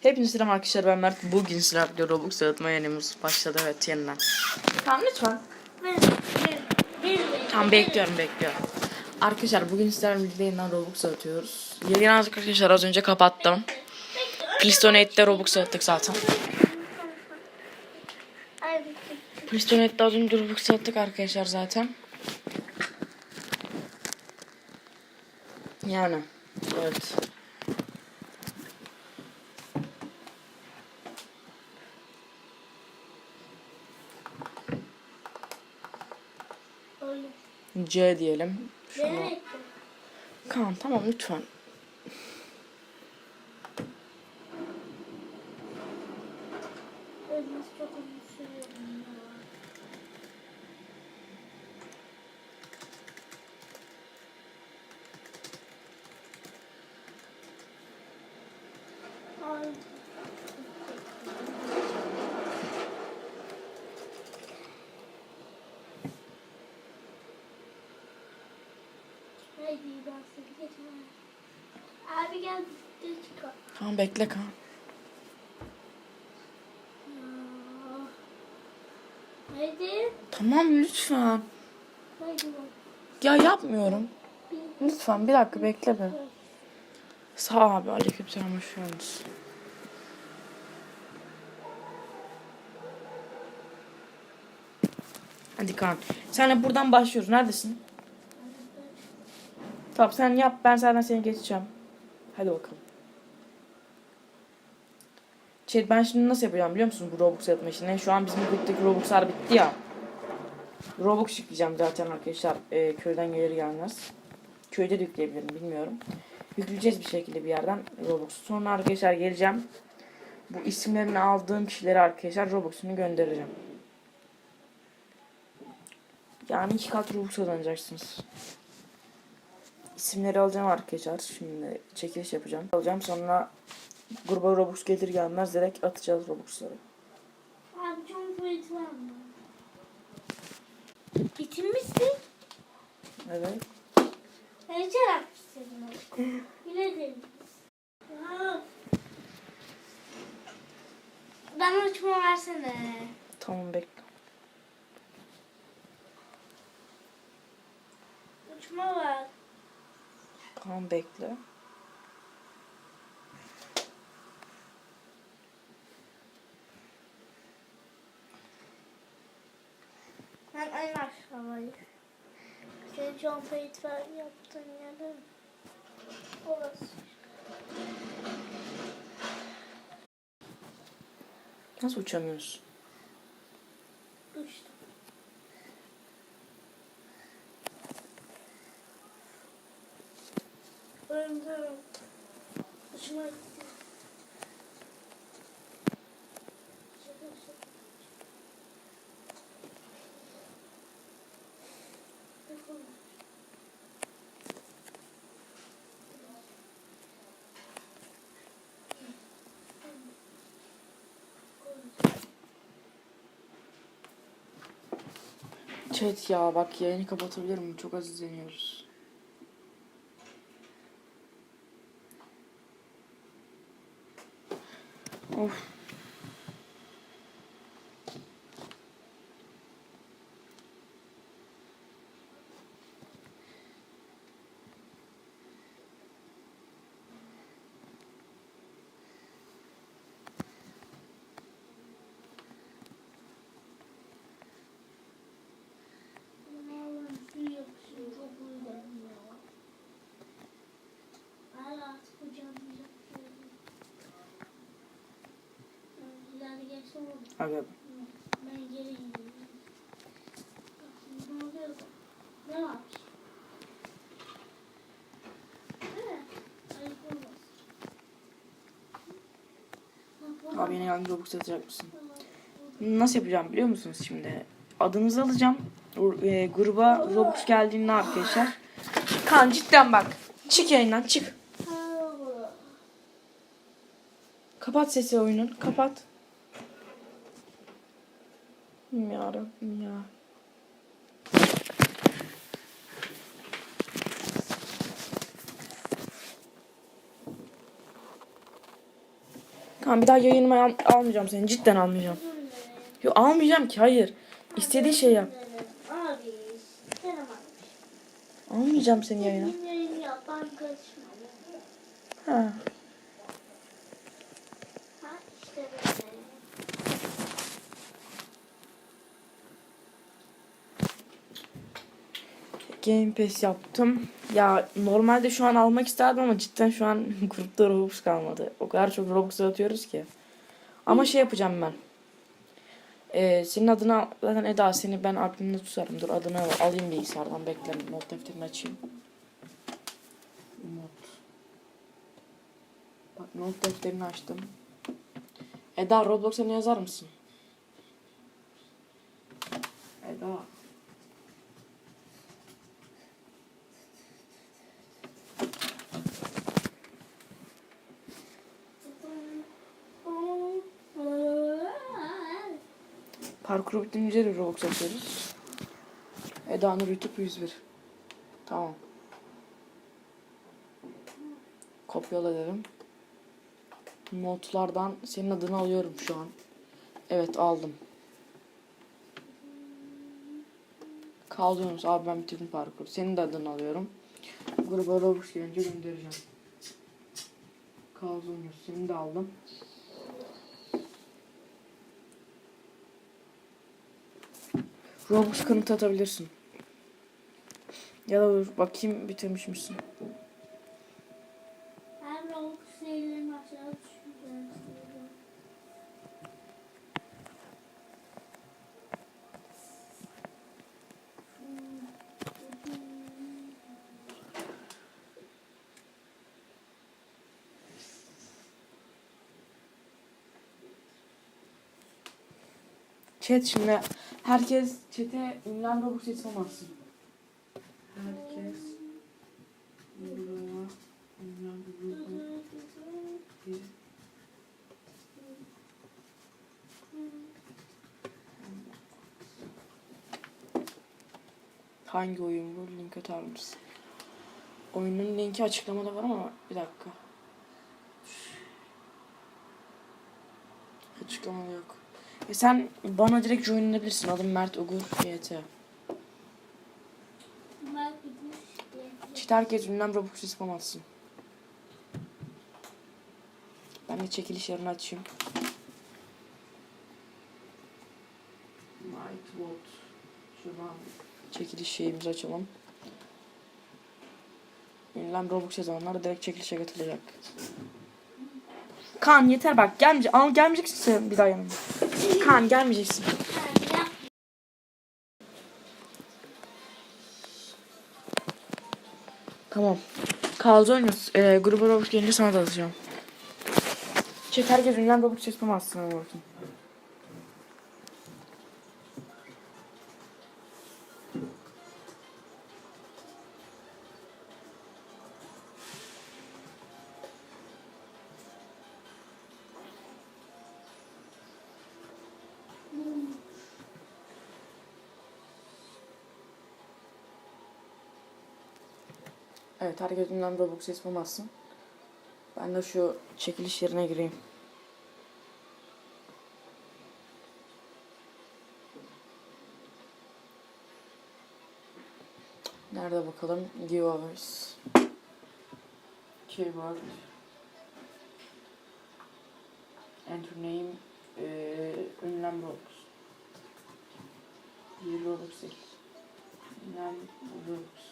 Hepinize selam arkadaşlar ben Mert. Bugün sizlerle Robux dağıtma yenimiz başladı evet yeniden. Tamam lütfen. Tamam bekliyorum bekliyorum. Arkadaşlar bugün sizlerle birlikte yeniden Robux dağıtıyoruz. Yayını arkadaşlar az önce kapattım. Plistonate'de Robux dağıttık zaten. Plistonate'de az önce Robux dağıttık arkadaşlar zaten. Yani evet. C diyelim. Evet. Kaan tamam lütfen. Abi gel dışarı çıkar. Tamam bekle Kaan. Ya. Haydi. Tamam lütfen. Haydi bak. Ya yapmıyorum. Lütfen bir dakika bekle be. Sağ ol abi aleykümselam hoş geldiniz. Hadi Kaan. Senle buradan başlıyoruz. Neredesin? Tamam sen yap. Ben senden seni geçeceğim. Hadi bakalım. Şey, ben şimdi nasıl yapacağım biliyor musun bu Robux yapma işini? Şu an bizim gruptaki Robux'lar bitti ya. Robux yükleyeceğim zaten arkadaşlar. Ee, köyden gelir gelmez. Köyde de yükleyebilirim bilmiyorum. Yükleyeceğiz bir şekilde bir yerden Robux. Sonra arkadaşlar geleceğim. Bu isimlerini aldığım kişilere arkadaşlar Robux'unu göndereceğim. Yani iki kat Robux kazanacaksınız. İsimleri alacağım arkadaşlar. Şimdi çekiliş yapacağım. Alacağım sonra gruba Robux gelir gelmez direkt atacağız Robux'ları. Abi çok boyut var mı? Bitirmişsin. Evet. Ne çarpmışsın? Bile demiş. Bana uçma versene. Tamam bekle. Uçma ver. Tamam bekle. Ben en aşağıdayım. Senin Payton yaptığın yerde? Orası. Nasıl uçamıyorsun? Yapalım. Chat ya bak yayını kapatabilir miyim? Çok az izleniyoruz. Of. Oldu. Aga Ben geri gidiyorum. Ne var? Abi yine yanında Robux atacak mısın? Nasıl yapacağım biliyor musunuz şimdi? Adınızı alacağım. E, gruba Robux geldiğinde arkadaşlar. Kan cidden bak. Çık yayından çık. Kapat sesi oyunun. Kapat. Yarabbim ya. Tamam bir daha yayınıma al- almayacağım seni. Cidden almayacağım. Yok almayacağım ki hayır. İstediğin şey yap. Almayacağım seni yayına. Ha Game Pass yaptım. Ya normalde şu an almak isterdim ama cidden şu an grupta Robux kalmadı. O kadar çok Robux atıyoruz ki. Ama şey yapacağım ben. Ee, senin adına zaten Eda seni ben aklımda tutarım. Dur adını alayım bilgisayardan bekle. Not defterini açayım. Not. Bak not defterini açtım. Eda Roblox'a ne yazar mısın? Eda. Parkur bitince de Roblox atıyoruz. Eda Nur YouTube 101. Tamam. Kopyala dedim. Notlardan senin adını alıyorum şu an. Evet aldım. Kaldırıyoruz abi ben bitirdim parkuru. Senin de adını alıyorum. Gruba Robux gelince göndereceğim. Kaldırıyoruz. Seni de aldım. Robux kanıtı atabilirsin. Ya da dur bakayım bitirmiş misin? Ben aşağı. Chat şimdi herkes chat'e ünlem Robux. Herkes buraya ünlem Robux Hangi oyun bu? Link atar mısın? Oyunun linki açıklamada var ama bir dakika. Açıklamada yok. E sen bana direkt join edebilirsin. Adım Mert Ugur YT. Ben gitmiş. Çit herkes ünlem Robux ispamazsın. Ben de çekiliş yerini açayım. Night Vote. Şuradan çekiliş şeyimizi açalım. Ünlem Robux yazanlar direkt çekilişe katılacak. Kaan yeter bak gelmeyecek. Al gelmeyeceksin bir daha yanıma. Kaan gelmeyeceksin. Tamam. Kaldı oynuyoruz. Ee, gruba Robux gelince sana da atacağım. Çek herkes ünlem Robux yapamazsın ama bakayım. Evet ünlem Robux yapamazsın. Ben de şu çekiliş yerine gireyim. Nerede bakalım? Giveaways. Keyword. Enter name. Ee, ünlem Robux. Robux değil. Ünlem Robux.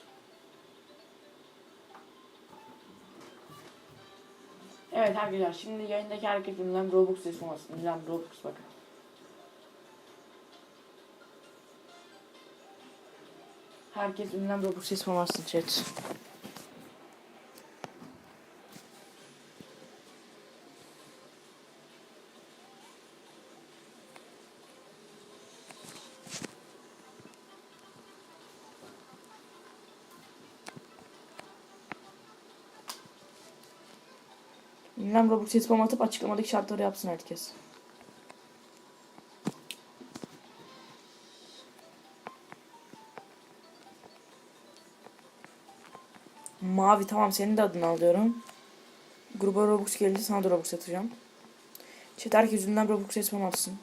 Evet arkadaşlar şimdi yayındaki ünlem Robux olsun. Ünlem Robux bakın. Herkes ünlem Robux olsun chat. Ünlem Robux ismi atıp açıklamadaki şartları yapsın herkes. Mavi tamam senin de adını alıyorum. Gruba Robux gelince sana da Robux atacağım. Chat herkes yüzünden Robux resmen atsın.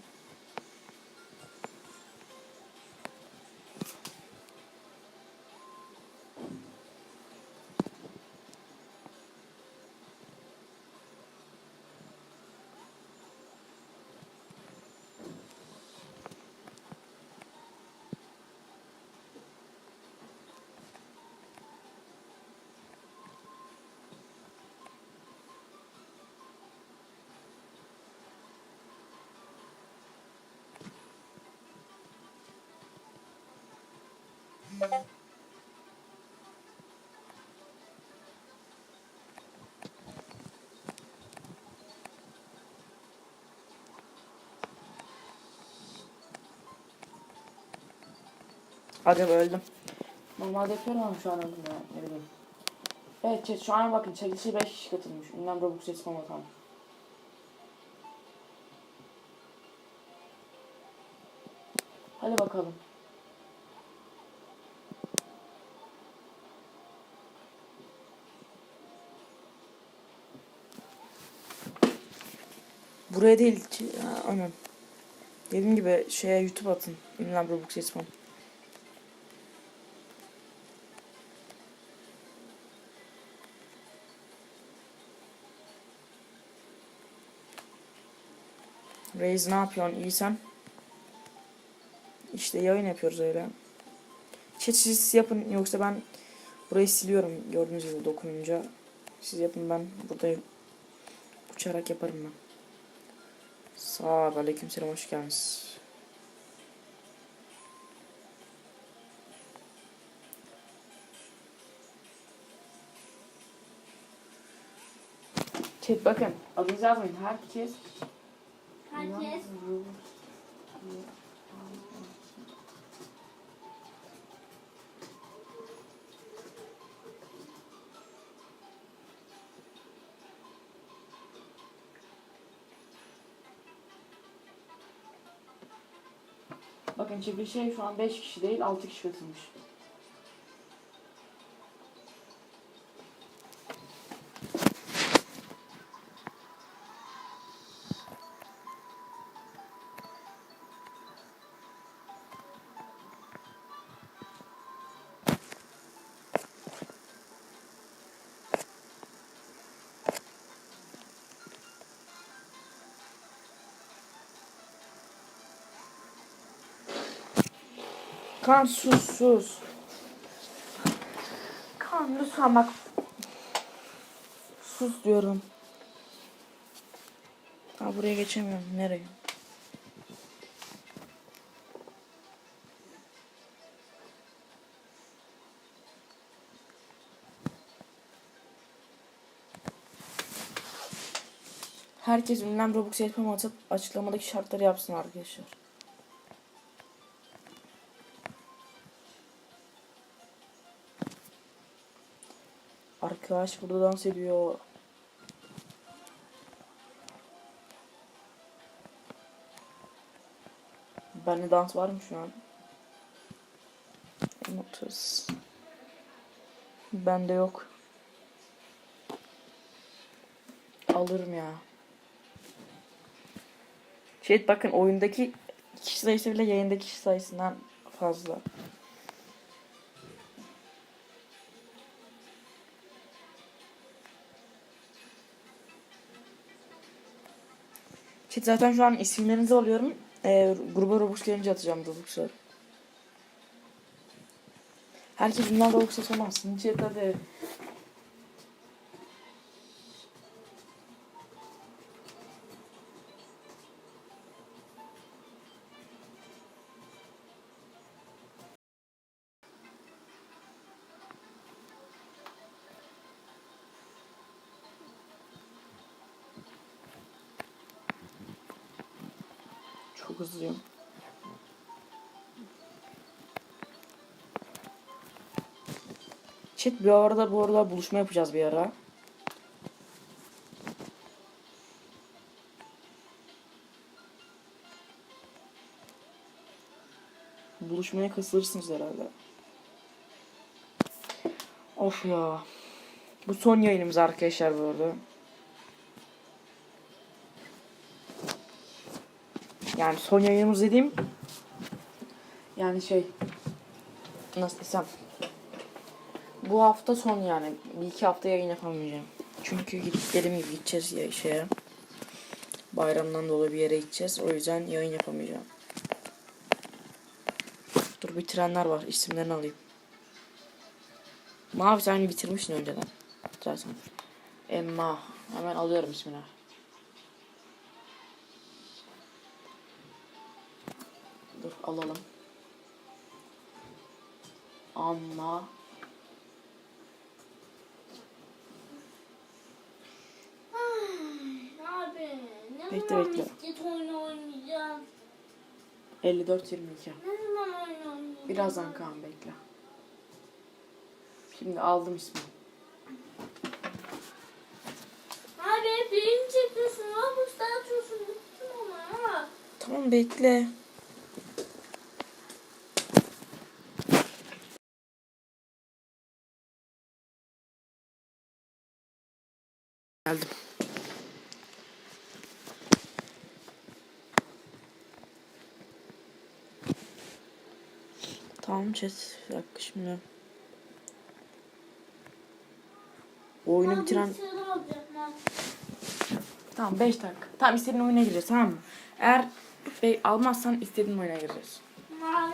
Be öldüm. Normalde yapıyorum ama şu an öldüm ya. Ne bileyim. Evet chat şu an bakın çekilişe 5 kişi katılmış. Ünlem Robux resmim atalım. Hadi bakalım. Buraya değil. Ha, Aynen. Dediğim gibi şeye YouTube atın. Ünlem Robux resmim. Reis ne yapıyorsun? İyi sen? İşte yayın yapıyoruz öyle. Chat siz yapın yoksa ben burayı siliyorum gördüğünüz gibi dokununca. Siz yapın ben burada uçarak yaparım ben. Sağ ol aleykümselam hoş geldiniz. Chat bakın adınızı yazmayın herkes Herkes. Bakın çekilişe şu an 5 kişi değil 6 kişi katılmış. Kan sus sus. Kan lütfen bak. Sus diyorum. Ha buraya geçemiyorum. Nereye? Herkes ünlem Robux yetmem atıp açıklamadaki şartları yapsın arkadaşlar. Arkadaş burada dans ediyor. Bende dans var mı şu an? 30. Bende yok. Alırım ya. Şey bakın oyundaki kişi sayısı bile yayındaki kişi sayısından fazla. Chat zaten şu an isimlerinizi alıyorum. Ee, gruba Robux gelince atacağım Robux'u. Herkes bundan Robux atamazsın. Chat hadi. Chat bir arada bu arada buluşma yapacağız bir ara. Buluşmaya kasılırsınız herhalde. Of ya. Bu son yayınımız arkadaşlar bu arada. Yani son yayınımız dediğim yani şey nasıl desem bu hafta son yani bir iki hafta yayın yapamayacağım. Çünkü dediğim gibi gideceğiz ya şeye. Bayramdan dolayı bir yere gideceğiz. O yüzden yayın yapamayacağım. Dur bitirenler var. İsimlerini alayım. Mavi sen bitirmişsin önceden. Zaten. Emma. Hemen alıyorum ismini. Dur alalım. Anna. Abi ne Bekle, bekle. misket oyunu oynayacağız? 54 22. Ne zaman oyun oynayacağız? Birazdan Kaan bekle. Şimdi aldım ismi. Abi film çekiyorsun. Robux dağıtıyorsun. Bıktım ama ha. Tamam bekle. Geldim. Tamam chat. Bir dakika şimdi. Bu oyunu bitiren... Tamam 5 dakika. Tamam istediğin oyuna gireceğiz tamam mı? Eğer be- almazsan istediğin oyuna gireceğiz. Mavi